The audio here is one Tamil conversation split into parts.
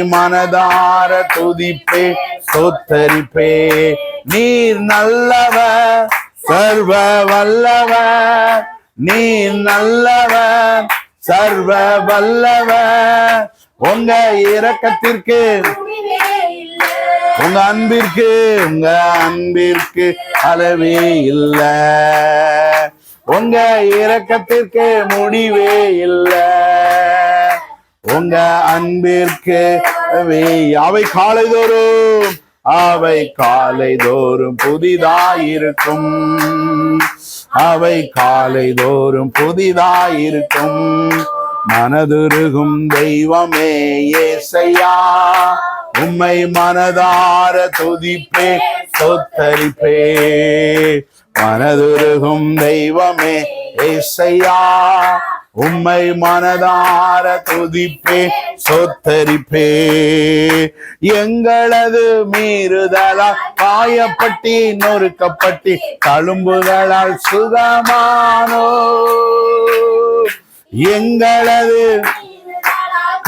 மனதார துதிப்பே சொத்தரிப்பே நீர் நல்லவர் சர்வ வல்லவர் நீர் நல்லவர் சர்வ வல்லவர் உங்க இரக்கத்திற்கு உங்க அன்பிற்கு உங்க அன்பிற்கு அளவே இல்ல. உங்க இரக்கத்திற்கு முடிவே இல்லை. உங்க அன்பிற்கு அவை காலைதோறும் அவை காலைதோறும் புதிதாயிருக்கும். அவை காலைதோறும் புதிதாயிருக்கும். மனதுருகும் தெய்வமே ஏசையா உம்மை மனதார துதிப்பே சொத்தரிப்பே. மனதுருகும் தெய்வமே ஏசையா உம்மை மனதார துதிப்பே சொத்தரிப்பே. எங்களது மீறுதலால் காயப்பட்டி நொறுக்கப்பட்டி தழும்புகளால் சுகமானோ. எங்களது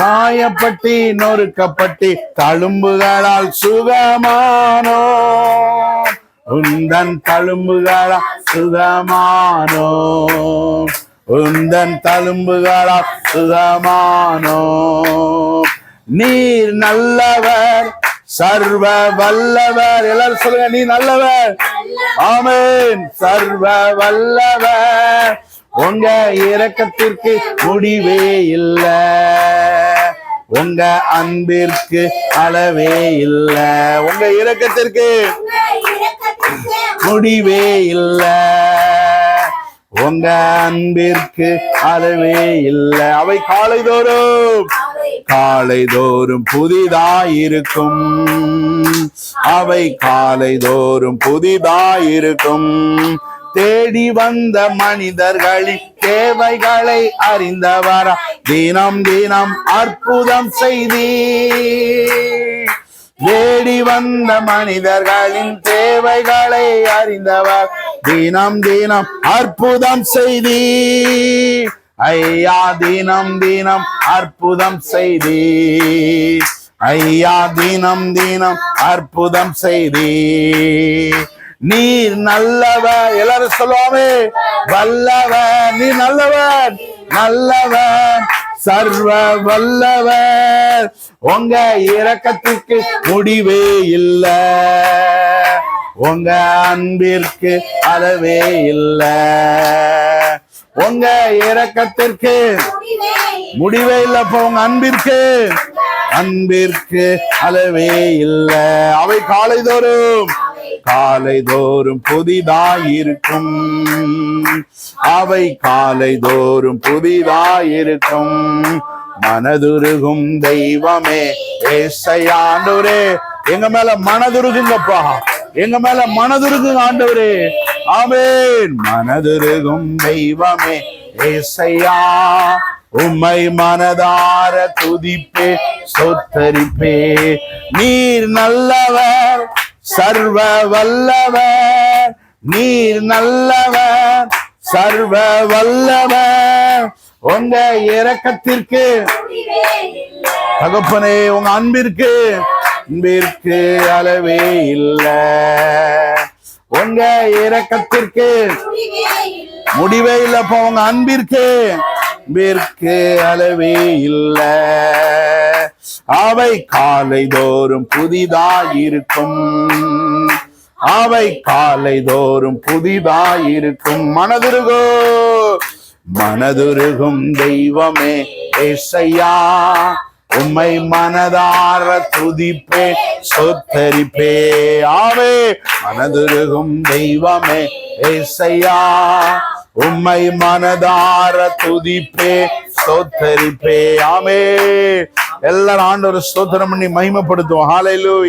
காயப்பட்டி நொறுக்கப்பட்டி தழும்புகளால் சுகமானோ. உந்தன் தழும்புகளால் சுகமானோ. உந்தன் தழும்புகளால் சுகமானோ? நீர் நல்லவர் சர்வ வல்லவர். எல்லாரும் சொல்லுங்க நீ நல்லவர். ஆமென். சர்வ வல்லவர். உங்க இரக்கத்திற்கு முடிவே இல்ல. உங்க அன்பிற்கு அளவே இல்ல. உங்க இரக்கத்திற்கு முடிவே இல்ல. உங்க அன்பிற்கு அளவே இல்ல. அவை காலைதோறும். காலைதோறும் புதிதாயிருக்கும். அவை காலைதோறும் புதிதாயிருக்கும். தேடி வந்த மனிதர்களின் தேவைகளை அறிந்தவரா. தினம் தினம் அற்புதம் செய்தி தேடி வந்த மனிதர்களின் தேவைகளை அறிந்தவர். தினம் தினம் அற்புதம் செய்தி ஐயா தினம் தினம் அற்புதம் செய்தி ஐயா தினம் தினம் அற்புதம் செய்தி நீர் நல்லவர். எல்லாரும் சொல்லுவாமே வல்லவர் நீ நல்லவர் நல்லவர். சர்வ வல்லவர். உங்க இரக்கத்துக்கு முடிவே இல்ல. உங்க அன்பிற்கு அளவே இல்ல. உங்க இரக்கத்திற்கு முடிவே இல்லப்ப உங்க அன்பிற்கு. அன்பிற்கு அளவே இல்லை. அவை காலைதோறும். காலை தோறும் புதிதாயிருக்கும். அவை காலை தோறும் புதிதாயிருக்கும். மனதுருகும் தெய்வமே ஏசையாண்டவரே எங்க மேல மனதுருகுங்கப்பா. எங்க மேல மனதுருகுங்க ஆண்டவரே. ஆமேன். மனதுருகும் தெய்வமே ஏசையா. உம்மை மனதார துதிப்பே சொத்தரிப்பே நீர் நல்லவர். சர்வ வல்லவர் நீர் நல்லவர் சர்வ வல்லவர் உங்க இரக்கத்திற்கு தகப்பனே உங்க அன்பிற்கு அன்பிற்கு அளவே இல்லை. உங்க இரக்கத்திற்கு முடிவே இல்லப்பா உங்க அன்பிற்கு அன்பிற்கு அளவே இல்லை. அவை காலை தோறும் புதிதாயிருக்கும். அவை காலைதோறும் புதிதாயிருக்கும். மனதுருகோ மனதுருகும் தெய்வமே ஏசையா உம்மை மனதார துதிப்பே சொத்தரிப்பே. ஆவே மனதுருகும் தெய்வமே ஏசையா உம்மை மனதார துதிப்பே சொத்தரிப்பே. ஆமே எல்லாரும் ஆண்டவர் ஸ்தோத்திரம் பண்ணி மகிமைப்படுத்துவோம். ஹalleluya